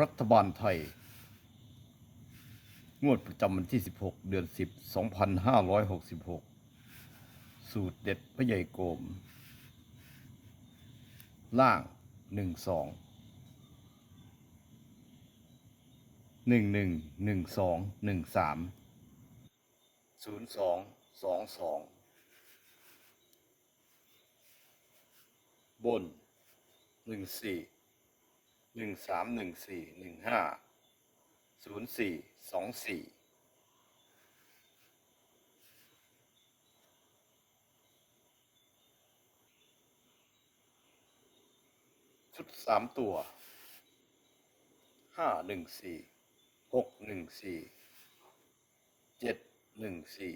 รัฐบาลไทย งวดประจำวันที่ 16 เดือน 10 2566 สูตรเด็ดพระใหญ่โกม ล่าง 1 2 1 1 1 2 1 3 0 2 2 2บน1 4 หนึ่งสามหนึ่งสี่หนึ่งห้าศูนย์สี่สองสี่ชุดสามตัวห้าหนึ่งสี่หกหนึ่งสี่เจ็ดหนึ่งสี่